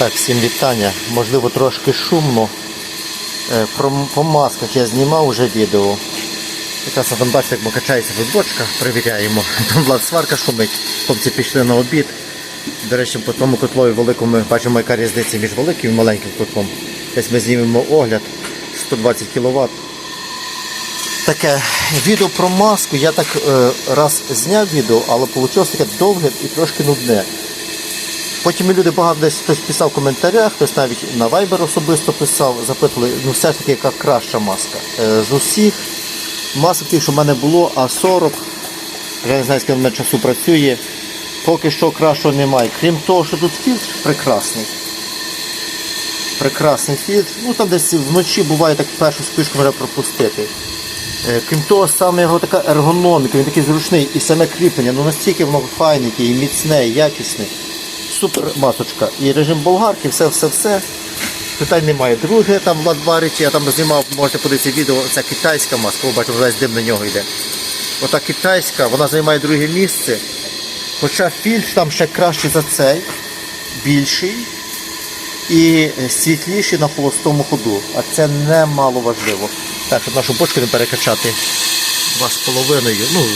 Так, всім вітання. Можливо, трошки шумно. Е, Про, по масках я знімав вже відео. Якраз там бачите, як качається футбочка, перевіряємо. Там влад сварка шумить. Хлопці пішли на обід. До речі, по тому котлові великому ми бачимо, яка різниця між великим і маленьким котлом. Десь ми знімемо огляд 120 кВт. Таке відео про маску. Я так е, раз зняв відео, але вийшло таке довге і трошки нудне. Потім люди багато десь хтось писав в коментарях, хтось навіть на Viber особисто писав, запитували, ну все ж таки, яка краща маска. Е, з усіх масок, тих, що в мене було, А40, я не знаю, скільки в мене часу працює, поки що кращого немає. Крім того, що тут фільтр прекрасний. Прекрасний фільтр. Ну там десь вночі буває так першу спишку може пропустити. Е, Крім того, саме його така ергономіка, він такий зручний і саме кріплення, ну настільки воно файне, і міцне, і якісне. Супер масочка. І режим болгарки, все, все, все. Питань немає. Друге, там Влад варить, я там знімав, можете подивитися відео, це китайська маска, ви бачите, весь дим на нього йде. Ота китайська, вона займає друге місце. Хоча фільтр там ще кращий за цей, більший і світліший на холостому ходу. А це немало важливо. Так, щоб нашу бочку не перекачати два з половиною. Ну,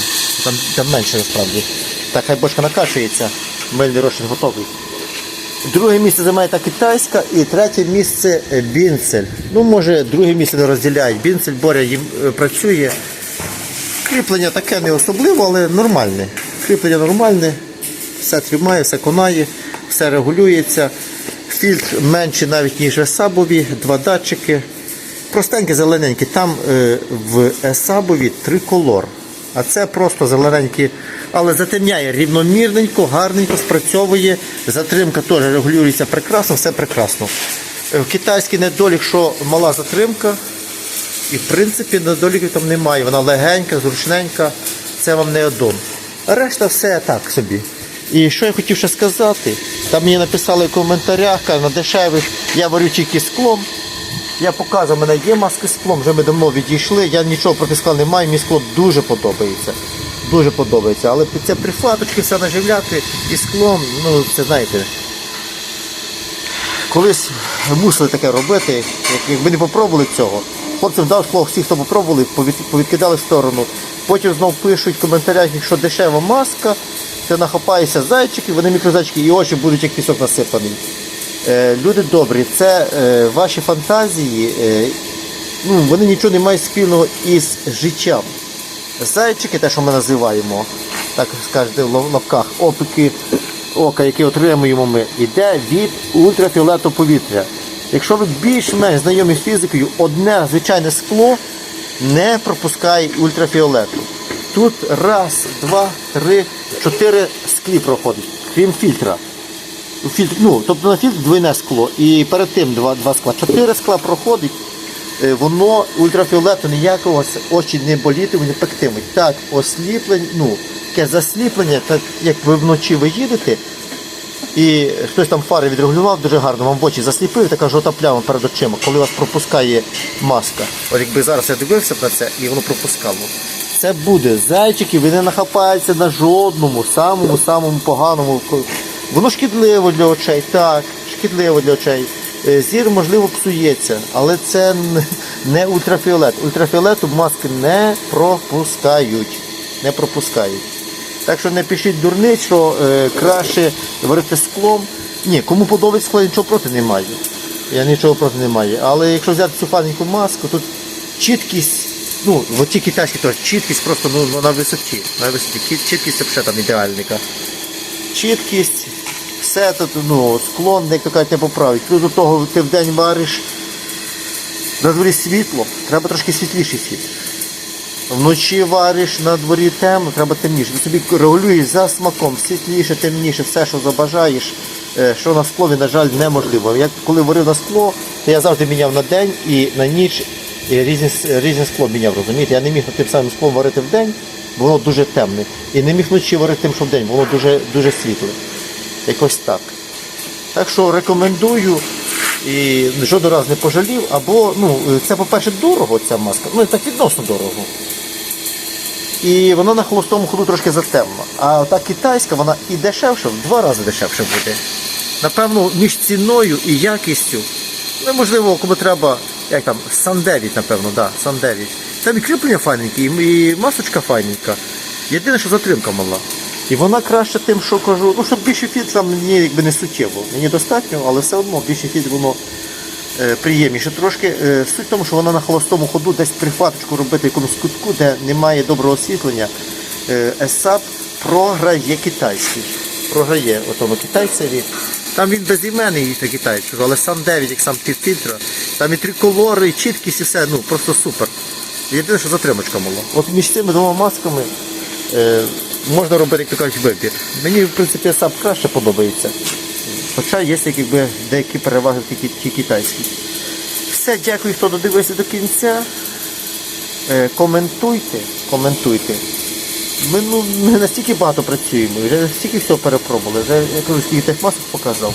там, там менше насправді. Так, хай бочка накачується, мильний розчин готовий. Друге місце займає та китайська і третє місце е, бінцель. Ну, може, друге місце не розділяють. Бінцель Боря їм е, працює. Кріплення таке не особливо, але нормальне. Кріплення нормальне, все тримає, все конає, все регулюється. Фільтр менший навіть, ніж Есабові, два датчики. Простенький, зелененький. Там е, в Есабові триколор. А це просто зелененький, але затемняє рівномірненько, гарненько спрацьовує. Затримка теж регулюється прекрасно, все прекрасно. Е, китайський недолік, що мала затримка, і в принципі недоліків там немає. Вона легенька, зручненька, це вам не одон. Решта все так собі. І що я хотів ще сказати, там мені написали в коментарях, на дешевих я варю тільки склом. Я показував, мене є маски склом, вже ми давно відійшли. Я нічого проти скла не маю, мені скло дуже подобається. Дуже подобається. Але це прифаточки все наживляти і склом, ну це знаєте. Колись мусили таке робити, як- якби не попробували цього. Хлопцям дав скло, всі, хто попробували, повідкидали в сторону. Потім знов пишуть в коментарях, якщо дешева маска, ти нахопаєшся зайчиків, вони мікрозайчики і очі будуть як пісок насипаний. Е, люди добрі, це е, ваші фантазії, е, ну, вони нічого не мають спільного із життям. Зайчики, те, що ми називаємо, так скажете в лапках, опики ока, які отримуємо ми, йде від ультрафіолету повітря. Якщо ви більш-менш знайомі з фізикою, одне звичайне скло не пропускає ультрафіолету. Тут раз, два, три, чотири склі проходить, крім фільтра. Фільтр, ну, тобто на фільтр двойне скло. І перед тим два, два скла. Чотири скла проходить, е, воно ультрафіолету ніякого очі не болітимуть, не пектимуть. Так, осліплення, ну, таке засліплення, так як ви вночі ви їдете, і хтось там фари відрегулював дуже гарно, вам в очі засліпив, така жовта пляма перед очима, коли вас пропускає маска. От якби зараз я дивився б на це і воно пропускало. Це буде зайчики, ви не нахапаєтеся на жодному, самому самому поганому. Воно шкідливо для очей, так, шкідливо для очей. Е, Зір, можливо, псується, але це не ультрафіолет. Ультрафіолету маски не пропускають. Не пропускають. Так що не пишіть дурниць, що е, краще варити склом. Ні, кому подобається скло, нічого проти не маю. Я нічого проти не маю. Але якщо взяти цю фаненьку маску, тут чіткість, ну, в ті китайські теж чіткість просто ну, на висоті. На висоті. Чіткість взагалі там ідеальника. Чіткість, все тут, ну, склон, як кажуть, не поправить. Плюс до того ти вдень вариш, на дворі світло, треба трошки світліший фільтр. Вночі вариш на дворі темно, треба темніше. Ти собі регулюєш за смаком, світліше, темніше, все, що забажаєш. Е, Що на склові, на жаль, неможливо. Я коли варив на скло, то я завжди міняв на день і на ніч і різні, різне скло міняв, розумієте? Я не міг тим самим склом варити в день, воно дуже темне. І не міг вночі варити тим, що в день, бо воно дуже, дуже світле. Якось так. Так що рекомендую і жоден раз не пожалів. Або, ну, це, по-перше, дорого ця маска. Ну, і так відносно дорого. І вона на холостому ходу трошки затемна. А та китайська, вона і дешевша, в два рази дешевше буде. напевно, між ціною і якістю. Ну, можливо, кому треба, як там, Сан 9, напевно, да, Сан 9. Там і кріплення файненьке, і, масочка файненька. Єдине, що затримка мала. І вона краще тим, що кажу, ну щоб більше фільтра мені якби не суттєво. Мені достатньо, але все одно більше фільтр воно е, приємніше трошки. Е, суть в тому, що вона на холостому ходу десь прихваточку робити якомусь кутку, де немає доброго освітлення. Е, ESAP програє китайський. Програє отому китайцеві. Там він безіменний та китайський, але сам 9, як сам півфільтра. Там і триколори, і чіткість, і все, ну просто супер. Єдине, що затримочка мала. От між цими двома масками е, можна робити, як то кажуть, вибір. Мені, в принципі, сам краще подобається. Хоча є якби, деякі переваги в тій, тій китайській. Все, дякую, хто додивився до кінця. Е, коментуйте, коментуйте. Ми, ну, ми настільки багато працюємо, вже стільки всього перепробували, вже я кажу, скільки тих масок показав.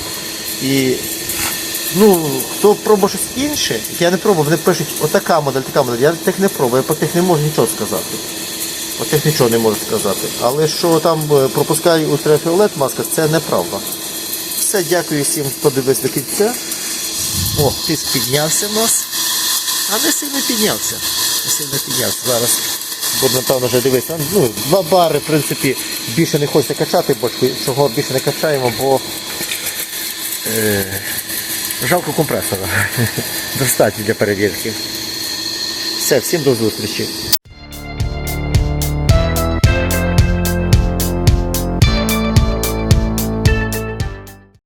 І ну, хто пробував щось інше, я не пробував, вони пишуть, отака модель, така модель. Я тих не пробую, я по тих не можу нічого сказати. По тих нічого не можу сказати. Але що там е, пропускає ультрафіолет маска, це неправда. Все, дякую всім, хто дивився до кінця. О, тиск піднявся в нас. А не сильно піднявся. Не сильно піднявся. Зараз буду, напевно, вже дивитися. Ну, два бари, в принципі, більше не хочеться качати бочку, чого більше не качаємо, бо е, жалко компресора. Достатньо для перевірки. Все, всім до зустрічі.